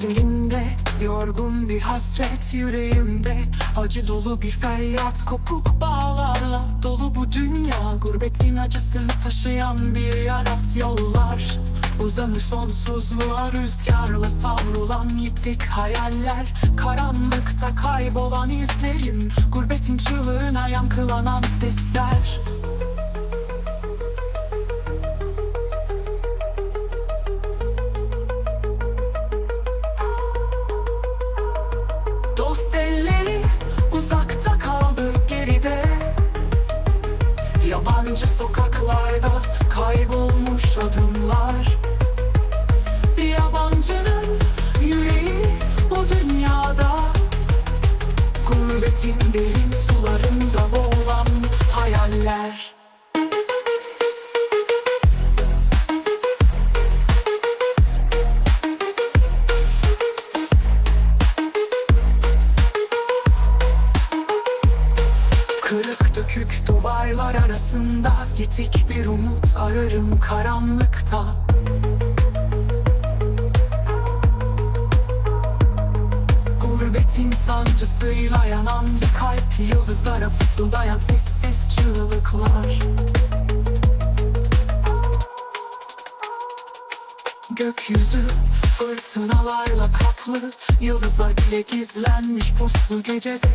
gözlerinde Yorgun bir hasret yüreğimde. Acı dolu bir feryat kopuk bağlarla Dolu bu dünya. Gurbetin acısını taşıyan bir yarat yollar. Uzanır sonsuzluğa rüzgarla savrulan yitik hayaller. Karanlıkta kaybolan izlerim Gurbetin çığlığına yankılanan sesler Dost elleri uzakta kaldı geride. Yabancı sokaklarda kaybolmuş adımlar. Bir yabancının Dökük duvarlar arasında Yitik bir umut ararım karanlıkta. Gurbetin sancısıyla yanan bir kalp Yıldızlara fısıldayan sessiz çığlıklar. Gökyüzü fırtınalarla kaplı Yıldızlar bile gizlenmiş puslu gecede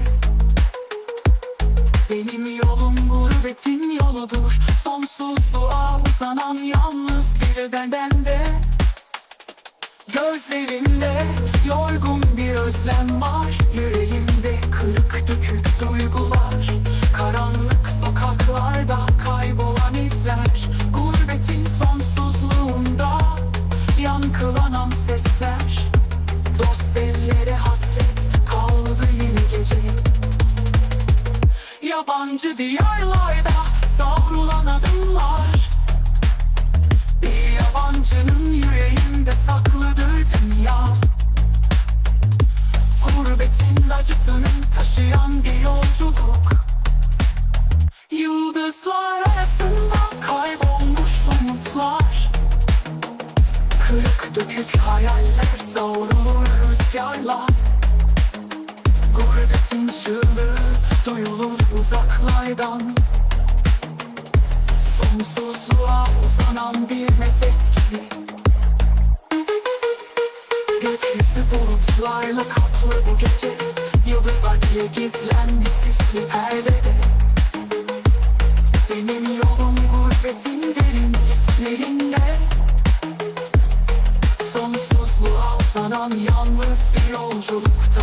gurbetin yoludur. Sonsuzluğa uzanan yalnız bir bedende Gözlerimde yorgun bir özlem var Yabancı diyarlarda savrulan adımlar. Bir yabancının yüreğinde saklıdır dünya. Gurbetin acısını taşıyan bir yolculuk. Yıldızlar arasında kaybolmuş umutlar. Kırık dökük hayaller savrulur rüzgarla Gurbetin çığlığı duyulur uzaklardan. Sonsuzluğa uzanan bir nefes gibi. Gökyüzü bulutlarla kaplı bu gece. Yıldızlar bile gizlenmiş sisli perdede. Benim yolum gurbetin derinliklerinde Sonsuzluğa uzanan yalnız bir yolculukta